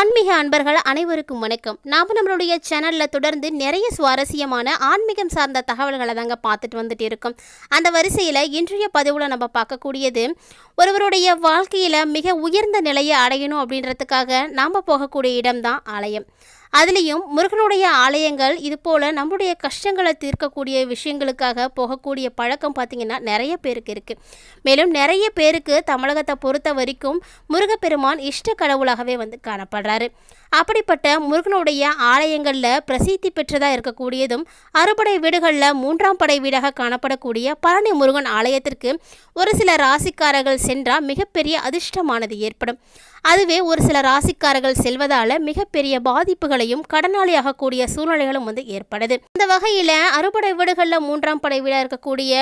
ஆன்மீக அன்பர்கள் அனைவருக்கும் வணக்கம். நாம் நம்மளுடைய சேனலில் தொடர்ந்து நிறைய சுவாரஸ்யமான ஆன்மீகம் சார்ந்த தகவல்களை தாங்க பார்த்துட்டு வந்துட்டு இருக்கோம். அந்த வரிசையில் இன்றைய பதிவில் நம்ம பார்க்கக்கூடியது ஒருவருடைய வாழ்க்கையில் மிக உயர்ந்த நிலையை அடையணும் அப்படின்றதுக்காக நாம் போகக்கூடிய இடம்தான் ஆலயம். அதுலேயும் முருகனுடைய ஆலயங்கள் இது போல் நம்முடைய கஷ்டங்களை தீர்க்கக்கூடிய விஷயங்களுக்காக போகக்கூடிய பழக்கம் பார்த்திங்கன்னா நிறைய பேருக்கு இருக்குது மேலும் நிறைய பேருக்கு தமிழகத்தை பொறுத்த வரைக்கும் முருகப்பெருமான் இஷ்ட கடவுளாகவே வந்து காணப்படுறாரு. அப்படிப்பட்ட முருகனுடைய ஆலயங்களில் பிரசித்தி பெற்றதாக இருக்கக்கூடியதும் அறுபடை வீடுகளில் மூன்றாம் படை வீடாக காணப்படக்கூடிய பழனி முருகன் ஆலயத்திற்கு ஒரு சில ராசிக்காரர்கள் சென்றால் மிகப்பெரிய அதிர்ஷ்டமானது ஏற்படும். அதுவே ஒரு சில ராசிக்காரர்கள் செல்வதால் மிகப்பெரிய பாதிப்புகளையும் கடனாளியாகக்கூடிய சூழ்நிலைகளும் வந்து ஏற்படுது. இந்த வகையில் அறுபடை வீடுகளில் மூன்றாம் படை வீடாக இருக்கக்கூடிய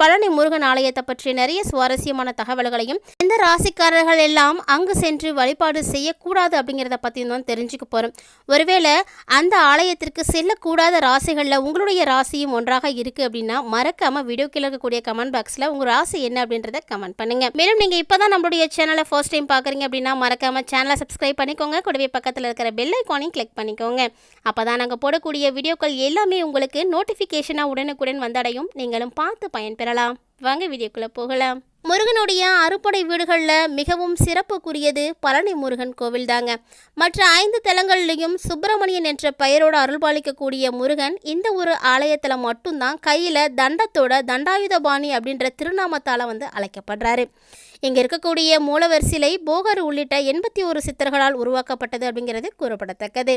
பழனி முருகன் ஆலயத்தை பற்றி நிறைய சுவாரஸ்யமான தகவல்களையும் எந்த ராசிக்காரர்கள் எல்லாம் அங்கு சென்று வழிபாடு செய்யக்கூடாது அப்படிங்கிறத பற்றியும் தான் தெரிஞ்சுக்க போகிறோம் ஒருவேளை அந்த ஆலயத்திற்கு செல்லக்கூடாத ராசிகளில் உங்களுடைய ராசியும் ஒன்றாக இருக்குது அப்படின்னா மறக்காமல் வீடியோ கீழே இருக்கக்கூடிய கமெண்ட் பாக்ஸில் உங்கள் ராசி என்ன அப்படின்றத கமெண்ட் பண்ணுங்கள் மேலும் நீங்கள் இப்போ தான் நம்மளுடைய சேனலை ஃபர்ஸ்ட் டைம் பார்க்குறீங்க அப்படின்னா மறக்காமல் சேனலை சப்ஸ்கிரைப் பண்ணிக்கோங்க. கூடவே பக்கத்தில் இருக்கிற பெல் ஐக்கானையும் கிளிக் பண்ணிக்கோங்க. அப்போ தான் நாங்கள் போடக்கூடிய வீடியோக்கள் எல்லாமே உங்களுக்கு நோட்டிஃபிகேஷனாக உடனுக்குடன் வந்தடையும். நீங்களும் பார்த்து பயன்பெறலாம். வாங்க வீடியோக்குள்ளே போகலாம். முருகனுடைய அறுபடை வீடுகளில் மிகவும் சிறப்புக்குரியது பழனி முருகன் கோவில் தாங்க. மற்ற ஐந்து தலங்கள்லையும் சுப்பிரமணியன் என்ற பெயரோடு அருள்பாலிக்கக்கூடிய முருகன் இந்த ஒரு ஆலயத்தில் மட்டும்தான் கையில் தண்டத்தோட தண்டாயுதபாணி அப்படின்ற திருநாமத்தால் வந்து அழைக்கப்படுறாரு. இங்கே இருக்கக்கூடிய மூலவர் சிலை போகர் உள்ளிட்ட எண்பத்தி ஒரு சித்தர்களால் உருவாக்கப்பட்டது அப்படிங்கிறது கூறப்படத்தக்கது.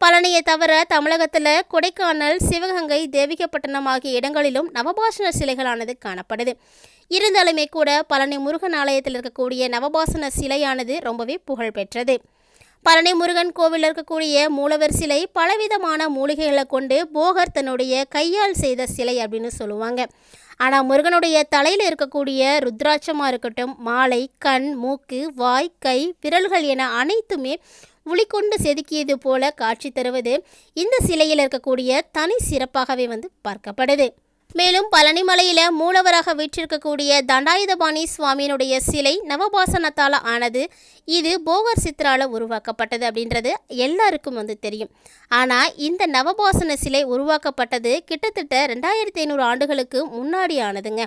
பழனியை தவிர தமிழகத்தில் கொடைக்கானல் சிவகங்கை தேவிகப்பட்டினம் ஆகிய இடங்களிலும் நவபாஷண சிலைகளானது காணப்படுது. இருந்தாலுமே கூட பழனி முருகன் ஆலயத்தில் இருக்கக்கூடிய நவபாசன சிலையானது ரொம்பவே புகழ்பெற்றது பழனி முருகன் கோவிலில் இருக்கக்கூடிய மூலவர் சிலை பலவிதமான மூலிகைகளை கொண்டு போகர் தன்னுடைய கையால் செய்த சிலை அப்படின்னு சொல்லுவாங்க. ஆனால் முருகனுடைய தலையில் இருக்கக்கூடிய ருத்ராட்சமாக இருக்கட்டும் மாலை கண் மூக்கு வாய் கை விரல்கள் என அனைத்துமே உளிக்கொண்டு செதுக்கியது போல காட்சி தருவது இந்த சிலையில் இருக்கக்கூடிய தனி சிறப்பாகவே வந்து பார்க்கப்படுது. மேலும் பழனிமலையில் மூலவராக வீற்றிருக்கக்கூடிய தண்டாயுதபாணி சுவாமியினுடைய சிலை நவபாசனத்தால் ஆனது இது போகர் சித்ரால உருவாக்கப்பட்டது அப்படின்றது எல்லாருக்கும் வந்து தெரியும். ஆனால் இந்த நவபாசன சிலை உருவாக்கப்பட்டது கிட்டத்தட்ட ரெண்டாயிரத்தி ஐநூறு ஆண்டுகளுக்கு முன்னாடி ஆனதுங்க.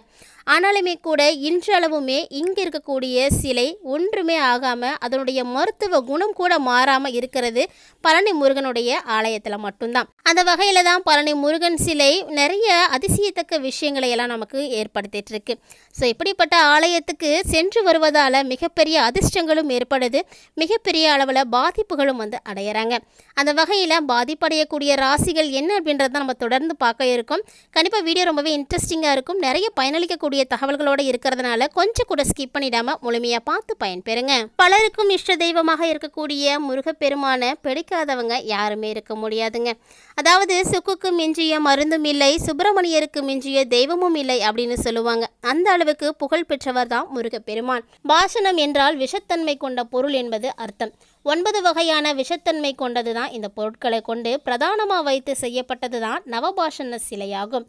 ஆனாலுமே கூட இன்றளவுமே இங்கே இருக்கக்கூடிய சிலை ஒன்றுமே ஆகாமல் அதனுடைய மருத்துவ குணம் கூட மாறாமல் இருக்கிறது பழனி முருகனுடைய ஆலயத்தில் மட்டும்தான். அந்த வகையில் தான் பழனி முருகன் சிலை நிறைய அதிசய அதிசயத்தக்க விஷயங்களை எல்லாம் நமக்கு ஏற்படுத்திட்டு இருக்கு ஸோ இப்படிப்பட்ட ஆலயத்துக்கு சென்று வருவதால் மிகப்பெரிய அதிர்ஷ்டங்களும் ஏற்படுது. மிகப்பெரிய அளவில் பாதிப்புகளும் வந்து அடையிறாங்க. அந்த வகையில் பாதிப்படையக்கூடிய ராசிகள் என்ன அப்படின்றத நம்ம தொடர்ந்து பார்க்க இருக்கோம். கண்டிப்பாக வீடியோ ரொம்பவே இன்ட்ரெஸ்டிங்காக இருக்கும். நிறைய பயனளிக்கக்கூடிய தகவல்களோடு இருக்கிறதுனால கொஞ்சம் கூட ஸ்கிப் பண்ணிடாம முழுமையாக பார்த்து பயன்பெறுங்க. பலருக்கும் இஷ்ட தெய்வமாக இருக்கக்கூடிய முருகப்பெருமானை பிடிக்காதவங்க யாருமே இருக்க முடியாதுங்க. அதாவது சுக்குக்கு மிஞ்சிய மருந்தும் இல்லை சுப்பிரமணியருக்கு மிஞ்சிய தெய்வமும் இல்லை அப்படின்னு சொல்லுவாங்க. அந்த அளவுக்கு புகழ் பெற்றவர் தான் முருகப்பெருமான். பாஷணம் என்றால் விஷத்தன்மை கொண்ட பொருள் என்பது அர்த்தம். ஒன்பது வகையான விஷத்தன்மை கொண்டது தான் இந்த பொருட்களை கொண்டு பிரதானமாக வைத்து செய்யப்பட்டது தான் நவபாஷண சிலையாகும்.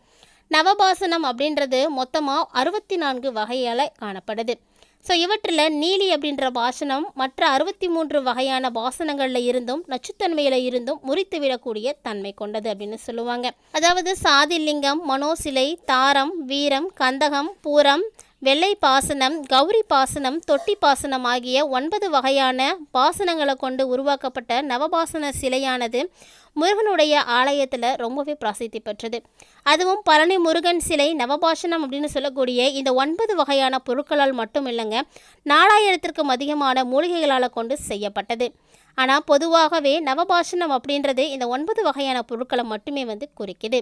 நவபாசனம் அப்படின்றது மொத்தமாக அறுபத்தி நான்கு வகையால் காணப்படுது. ஸோ இவற்றில் நீலி அப்படின்ற பாசனம் மற்ற அறுபத்தி மூன்று வகையான பாசனங்களில் இருந்தும் நச்சுத்தன்மையில் இருந்தும் முறித்து விடக்கூடிய தன்மை கொண்டது அப்படின்னு சொல்லுவாங்க. அதாவது சாதிலிங்கம் மனோசிலை தாரம் வீரம் கந்தகம் பூரம் வெள்ளை பாசனம் கௌரி பாசனம் தொட்டி பாசனம் ஆகிய ஒன்பது வகையான பாசனங்களை கொண்டு உருவாக்கப்பட்ட நவபாசன சிலையானது முருகனுடைய ஆலயத்தில் ரொம்பவே பிரசித்தி பெற்றது. அதுவும் பழனி முருகன் சிலை நவபாஷணம் அப்படின்னு சொல்லக்கூடிய இந்த ஒன்பது வகையான பொருட்களால் மட்டும் இல்லைங்க நாலாயிரத்திற்கும் அதிகமான மூலிகைகளால் கொண்டு செய்யப்பட்டது. ஆனால் பொதுவாகவே நவபாஷணம் அப்படின்றது இந்த ஒன்பது வகையான பொருட்களை மட்டுமே வந்து குறிக்குது.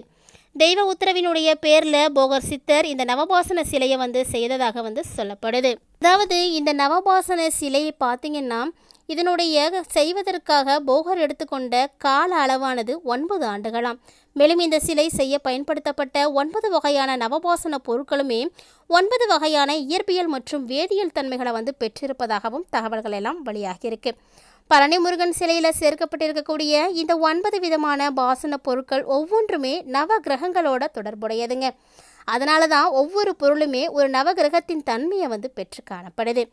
தெய்வ உத்தரவினுடைய பேரில் போகர் சித்தர் இந்த நவபாசன சிலையை வந்து செய்ததாக வந்து சொல்லப்படுது. அதாவது இந்த நவபாசன சிலையை பார்த்தீங்கன்னா இதனுடைய செய்வதற்காக போகர் எடுத்துக்கொண்ட கால அளவானது ஒன்பது ஆண்டுகளாம். மேலும் இந்த சிலை செய்ய பயன்படுத்தப்பட்ட ஒன்பது வகையான நவபாசன பொருட்களுமே ஒன்பது வகையான இயற்பியல் மற்றும் வேதியியல் தன்மைகளை வந்து பெற்றிருப்பதாகவும் தகவல்கள் எல்லாம் வெளியாகியிருக்கு. பழனி முருகன் சிலையில் சேர்க்கப்பட்டிருக்கக்கூடிய இந்த ஒன்பது விதமான பாசன பொருட்கள் ஒவ்வொன்றுமே நவ கிரகங்களோட தொடர்புடையதுங்க. அதனால தான் ஒவ்வொரு பொருளுமே ஒரு நவகிரகத்தின் தன்மையை வந்து பெற்று காணப்படுது.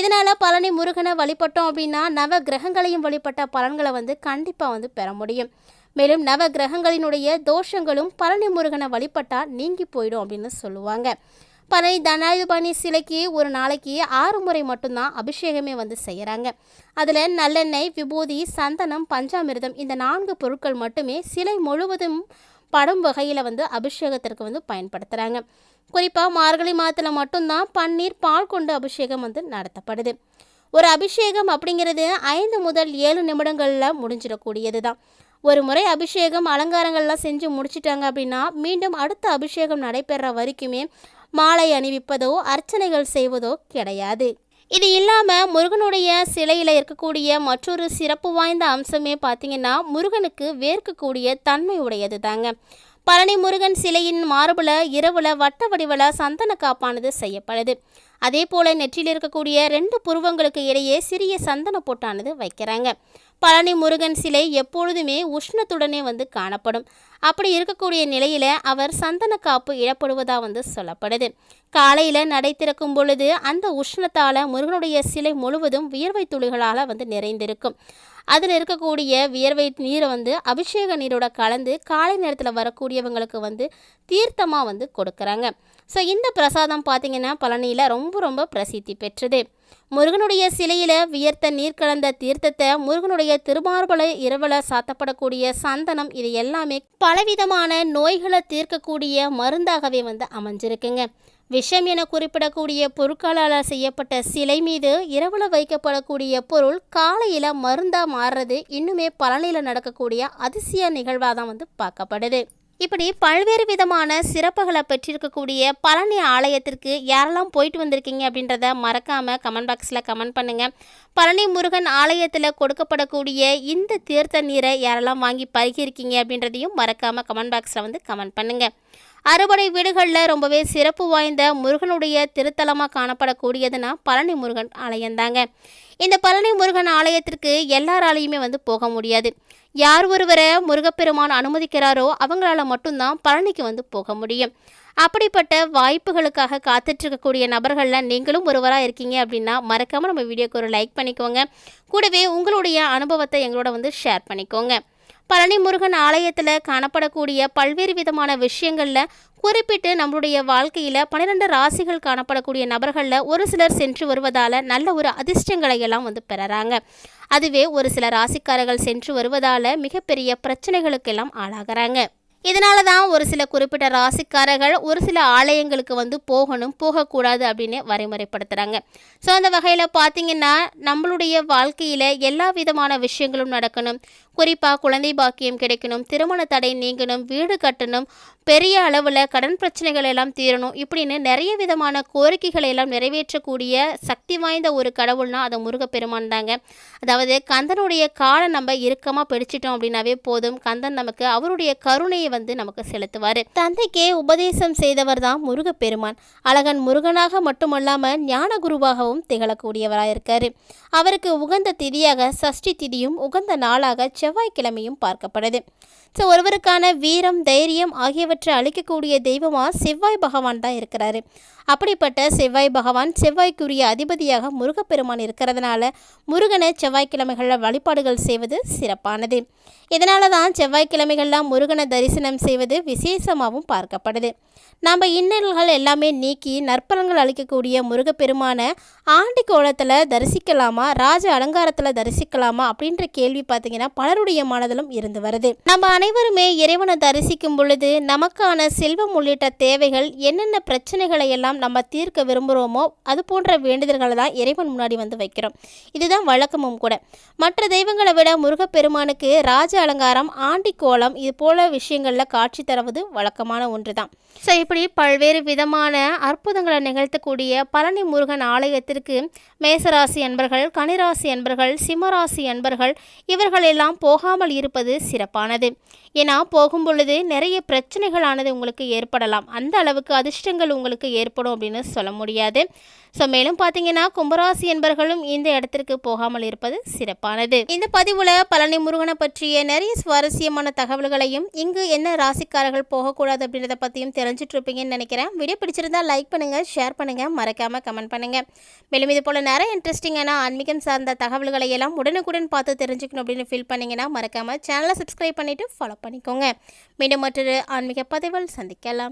இதனால் பழனி முருகனை வழிபட்டோம் அப்படின்னா நவ கிரகங்களையும் வழிபட்ட பலன்களை வந்து கண்டிப்பாக வந்து பெற முடியும். மேலும் நவ கிரகங்களினுடைய தோஷங்களும் பழனி முருகனை வழிபட்டால் நீங்கி போயிடும் அப்படின்னு சொல்லுவாங்க. பழனி தனாயுபாணி சிலைக்கு ஒரு நாளைக்கு ஆறு முறை மட்டும்தான் அபிஷேகமே வந்து செய்கிறாங்க அதில் நல்லெண்ணெய் விபூதி சந்தனம் பஞ்சாமிர்தம் இந்த நான்கு பொருட்கள் மட்டுமே சிலை முழுவதும் படம் வகையில் வந்து அபிஷேகத்திற்கு வந்து பயன்படுத்துகிறாங்க குறிப்பாக மார்கழி மாதத்தில் மட்டும்தான் பன்னீர் பால் கொண்டு அபிஷேகம் வந்து நடத்தப்படுது. ஒரு அபிஷேகம் அப்படிங்கிறது ஐந்து முதல் ஏழு நிமிடங்களில் முடிஞ்சிடக்கூடியது தான் ஒரு முறை அபிஷேகம் அலங்காரங்கள்லாம் செஞ்சு முடிச்சிட்டாங்க அப்படின்னா மீண்டும் அடுத்த அபிஷேகம் நடைபெற வரைக்குமே மாலை அணிவிப்பதோ அர்ச்சனைகள் செய்வதோ கிடையாது. இது இல்லாமல் முருகனுடைய சிலையில் இருக்கக்கூடிய மற்றொரு சிறப்பு வாய்ந்த அம்சமே பார்த்தீங்கன்னா முருகனுக்கு வேர்க்கக்கூடிய தன்மை உடையது தாங்க பழனி முருகன் சிலையின் மார்பில் இரவுல வட்ட வடிவல சந்தன காப்பானது செய்யப்படுது. அதே போல் நெற்றியில் இருக்கக்கூடிய ரெண்டு புருவங்களுக்கு இடையே சிறிய சந்தன பொட்டானது வைக்கிறாங்க. பழனி முருகன் சிலை எப்பொழுதுமே உஷ்ணத்துடனே வந்து காணப்படும். அப்படி இருக்கக்கூடிய நிலையில் அவர் சந்தன காப்பு இடப்படுவதாக வந்து சொல்லப்படுது. காலையில் நடை திறக்கும் பொழுது அந்த உஷ்ணத்தால் முருகனுடைய சிலை முழுவதும் வியர்வை துளிகளால் வந்து நிறைந்திருக்கும். அதில் இருக்கக்கூடிய வியர்வை நீரை வந்து அபிஷேக நீரோட கலந்து காலை நேரத்தில் வரக்கூடியவங்களுக்கு வந்து தீர்த்தமாக வந்து கொடுக்குறாங்க. ஸோ இந்த பிரசாதம் பார்த்திங்கன்னா பழனியில் ரொம்ப ரொம்ப பிரசித்தி பெற்றது. முருகனுடைய சிலையில் வியர்த்த நீர் கலந்த தீர்த்தத்தை முருகனுடைய திருமார்பலை இரவல சாத்தப்படக்கூடிய சந்தனம் இது எல்லாமே பலவிதமான நோய்களை தீர்க்கக்கூடிய மருந்தாகவே வந்து அமைஞ்சிருக்குங்க. விஷம் என குறிப்பிடக்கூடிய பொருட்களால் செய்யப்பட்ட சிலை மீது இரவில் வைக்கப்படக்கூடிய பொருள் காலையில் மருந்தாக மாறுறது இன்னுமே பழனியில் நடக்கக்கூடிய அதிசய நிகழ்வாக தான் வந்து பார்க்கப்படுது. இப்படி பல்வேறு விதமான சிறப்புகளை பெற்றிருக்கக்கூடிய பழனி ஆலயத்திற்கு யாரெல்லாம் போயிட்டு வந்திருக்கீங்க அப்படின்றத மறக்காமல் கமெண்ட் பாக்ஸில் கமெண்ட் பண்ணுங்கள் பழனி முருகன் ஆலயத்தில் கொடுக்கப்படக்கூடிய இந்த தீர்த்த நீரை யாரெல்லாம் வாங்கி பருகியிருக்கீங்க அப்படின்றதையும் மறக்காமல் கமெண்ட் பாக்ஸில் வந்து கமெண்ட் பண்ணுங்கள் அறுபடை வீடுகளில் ரொம்பவே சிறப்பு வாய்ந்த முருகனுடைய திருத்தலமாக காணப்படக்கூடியதுன்னா பழனி முருகன் ஆலயம்தாங்க. இந்த பழனி முருகன் ஆலயத்திற்கு எல்லாராலையுமே வந்து போக முடியாது. யார் ஒருவரை முருகப்பெருமான் அனுமதிக்கிறாரோ அவங்களால மட்டும்தான் பழனிக்கு வந்து போக முடியும். அப்படிப்பட்ட வாய்ப்புகளுக்காக காத்துட்ருக்கக்கூடிய நபர்களில் நீங்களும் ஒருவராக இருக்கீங்க அப்படின்னா மறக்காமல் நம்ம வீடியோக்கு ஒரு லைக் பண்ணிக்கோங்க. கூடவே உங்களுடைய அனுபவத்தை எங்களோட வந்து ஷேர் பண்ணிக்கோங்க. பழனி முருகன் ஆலயத்தில் காணப்படக்கூடிய பல்வேறு விதமான விஷயங்களில் குறிப்பிட்டு நம்மளுடைய வாழ்க்கையில் பன்னிரெண்டு ராசிகள் காணப்படக்கூடிய நபர்களில் ஒரு சிலர் சென்று வருவதால் நல்ல ஒரு அதிர்ஷ்டங்களை எல்லாம் வந்து பெறறாங்க. அதுவே ஒரு சில ராசிக்காரர்கள் சென்று வருவதால் மிகப்பெரிய பிரச்சனைகளுக்கெல்லாம் ஆளாகிறாங்க. இதனால தான் ஒரு சில குறிப்பிட்ட ராசிக்காரர்கள் ஒரு சில ஆலயங்களுக்கு வந்து போகணும் போகக்கூடாது அப்படின்னு வரைமுறைப்படுத்துகிறாங்க ஸோ அந்த வகையில் பார்த்தீங்கன்னா நம்மளுடைய வாழ்க்கையில் எல்லா விதமான விஷயங்களும் நடக்கணும். குறிப்பாக குழந்தை பாக்கியம் கிடைக்கணும் திருமண தடை நீங்கணும் வீடு கட்டணும் பெரிய அளவில் கடன் பிரச்சனைகள் எல்லாம் தீரணும் இப்படின்னு நிறைய விதமான கோரிக்கைகளை எல்லாம் நிறைவேற்றக்கூடிய சக்தி வாய்ந்த ஒரு கடவுள்னா அது முருகப்பெருமான் தாங்க. அதாவது கந்தனுடைய காலை நம்ம இறுக்கமாக பிடிச்சிட்டோம் அப்படின்னாவே போதும். கந்தன் நமக்கு அவருடைய கருணையை வந்து நமக்கு செலுத்துவார். தந்தைக்கே உபதேசம் செய்தவர் தான் முருகப்பெருமான். அழகன் முருகனாக மட்டுமல்லாமல் ஞான குருவாகவும் திகழக்கூடியவராக இருக்கார் அவருக்கு உகந்த திதியாக சஷ்டி திதியும் உகந்த நாளாக செவ்வாய்க்கிழமையும் பார்க்கப்படுது ஸோ ஒருவருக்கான வீரம் தைரியம் ஆகியவற்றை அளிக்கக்கூடிய தெய்வமாக செவ்வாய் பகவான் தான் இருக்கிறாரு. அப்படிப்பட்ட செவ்வாய் பகவான் செவ்வாய்க்குரிய அதிபதியாக முருகப்பெருமான் இருக்கிறதுனால முருகனை செவ்வாய்க்கிழமைகளில் வழிபாடுகள் செய்வது சிறப்பானது. இதனால தான் செவ்வாய்க்கிழமைகள்லாம் முருகனை தரிசனம் செய்வது விசேஷமாகவும் பார்க்கப்படுது. நம்ம இன்னல்கள் எல்லாமே நீக்கி நற்பலன்கள் அளிக்கக்கூடிய முருகப்பெருமான ஆண்டி கோலத்தில் தரிசிக்கலாமா ராஜ அலங்காரத்தில் தரிசிக்கலாமா அப்படின்ற கேள்வி பார்த்தீங்கன்னா பலருடைய மனதிலும் இருந்து வருது. நம்ம அனைவருமே இறைவனை தரிசிக்கும் பொழுது நமக்கான செல்வம் உள்ளிட்ட தேவைகள் என்னென்ன பிரச்சனைகளை எல்லாம் நம்ம தீர்க்க விரும்புகிறோமோ அது போன்ற வேண்டுதல்களை தான் இறைவன் முன்னாடி வந்து வைக்கிறோம். இதுதான் வழக்கமும் கூட. மற்ற தெய்வங்களை விட முருகப்பெருமானுக்கு ராஜ அலங்காரம் ஆண்டி கோலம் இது போல விஷயங்களில் காட்சி தருவது வழக்கமான ஒன்று தான் ஸோ இப்படி பல்வேறு விதமான அற்புதங்களை நிகழ்த்தக்கூடிய பழனி முருகன் ஆலயத்திற்கு மேசராசி அன்பர்கள் கனிராசி அன்பர்கள் சிம்மராசி அன்பர்கள் இவர்கள் எல்லாம் போகாமல் இருப்பது சிறப்பானது. ஏன்னா போகும் பொழுது நிறைய பிரச்சனைகளானது உங்களுக்கு ஏற்படலாம். அந்த அளவுக்கு அதிர்ஷ்டங்கள் உங்களுக்கு ஏற்படும். அப்படின்னு சொல்ல முடியாது. ஸோ மேலும் பார்த்தீங்கன்னா கும்பராசி என்பர்களும் இந்த இடத்திற்கு போகாமல் இருப்பது சிறப்பானது. இந்த பதிவில் பழனி முருகனை பற்றிய நிறைய சுவாரஸ்யமான தகவல்களையும் இங்கு என்ன ராசிக்காரர்கள் போகக்கூடாது அப்படின்றத பற்றியும் தெரிஞ்சிட்டு இருப்பீங்கன்னு நினைக்கிறேன். வீடியோ பிடிச்சிருந்தா லைக் பண்ணுங்கள் ஷேர் பண்ணுங்கள் மறக்காமல் கமெண்ட் பண்ணுங்கள் மேலும் இது போல் நிறைய இன்ட்ரெஸ்டிங்கான ஆன்மீகம் சார்ந்த தகவல்களை எல்லாம் உடனுக்குடன் பார்த்து தெரிஞ்சுக்கணும் அப்படின்னு ஃபீல் பண்ணீங்கன்னா மறக்காமல் சேனலை சப்ஸ்கிரைப் பண்ணிவிட்டு ஃபாலோ பண்ணிக்கோங்க. மீண்டும் மற்றொரு ஆன்மீக பதிவில் சந்திக்கலாம்.